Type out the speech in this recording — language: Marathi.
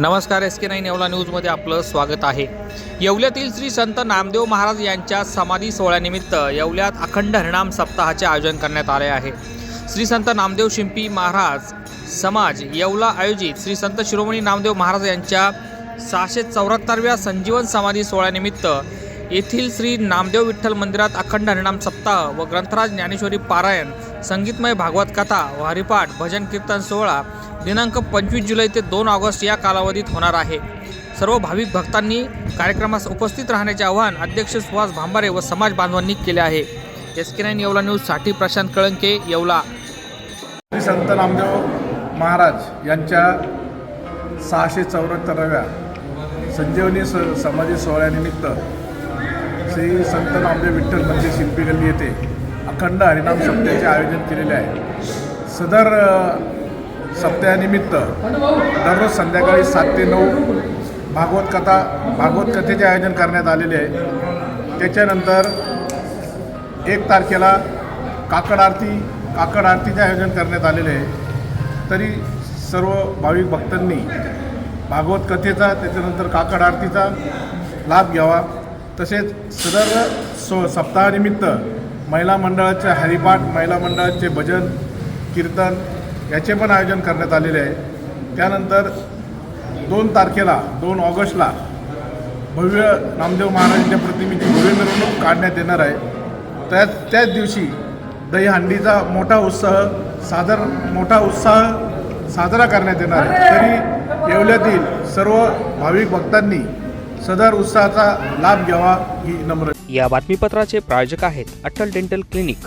नमस्कार एस के नाईन येवला न्यूजमध्ये आपलं स्वागत आहे. येवल्यातील श्री संत नामदेव महाराज यांच्या समाधी सोहळ्यानिमित्त येवल्यात अखंड हरिणाम सप्ताहाचे आयोजन करण्यात आले आहे. श्री संत नामदेव शिंपी महाराज समाज येवला आयोजित श्री संत शिरोमणी नामदेव महाराज यांच्या सहाशे चौऱ्याहत्तरव्या संजीवन समाधी सोहळ्यानिमित्त येथील श्री नामदेव विठ्ठल मंदिरात अखंड हरिणाम सप्ताह व ग्रंथराज ज्ञानेश्वरी पारायण संगीतमय भागवत कथा व हरिपाठ भजन कीर्तन सोहळा दिनांक पंचवीस जुलै ते दोन ऑगस्ट या कालावधीत होणार आहे. सर्व भाविक भक्तांनी कार्यक्रमास उपस्थित राहण्याचे आवाहन अध्यक्ष सुहास भांबारे व समाज बांधवांनी केले आहे. एस के नाईन येवला न्यूजसाठी प्रशांत कळंके येवला. श्री संत नामदेव महाराज यांच्या सहाशे चौऱ्याहत्तराव्या संजीवनी स समाधी सोहळ्यानिमित्त श्री संत नामदेव विठ्ठल मंदिर शिल्पी गल्ली येथे अखंड हरिनाम सप्त्याचे आयोजन केलेले आहे. सदर अ, सप्त्यानिमित्त दररोज संध्याकाळी सात ते नऊ भागवत कथा भागवत कथेचे आयोजन करण्यात आलेले आहे. त्याच्यानंतर एक तारखेला काकड आरती काकड आरतीचे आयोजन करण्यात आलेले आहे. तरी सर्व भाविक भक्तांनी भागवत कथेचा त्याच्यानंतर काकड आरतीचा लाभ घ्यावा. तसेच सदर सो सप्ताहानिमित्त महिला मंडळाचे हरिपाठ महिला मंडळाचे भजन कीर्तन याचे पण आयोजन करण्यात आलेले आहे. त्यानंतर दोन तारखेला दोन ऑगस्टला भव्य नामदेव महाराजांच्या प्रतिमेची भव्य मिरवणूक काढण्यात येणार आहे. त्याच त्याच दिवशी दहीहंडीचा मोठा उत्साह सादर मोठा उत्साह साजरा करण्यात येणार आहे. तरी येवल्यातील सर्व भाविक भक्तांनी सदर उत्साहाचा लाभ घ्यावा ही नम्र या बातमीपत्राचे प्रायोजक आहेत Atal dental clinic.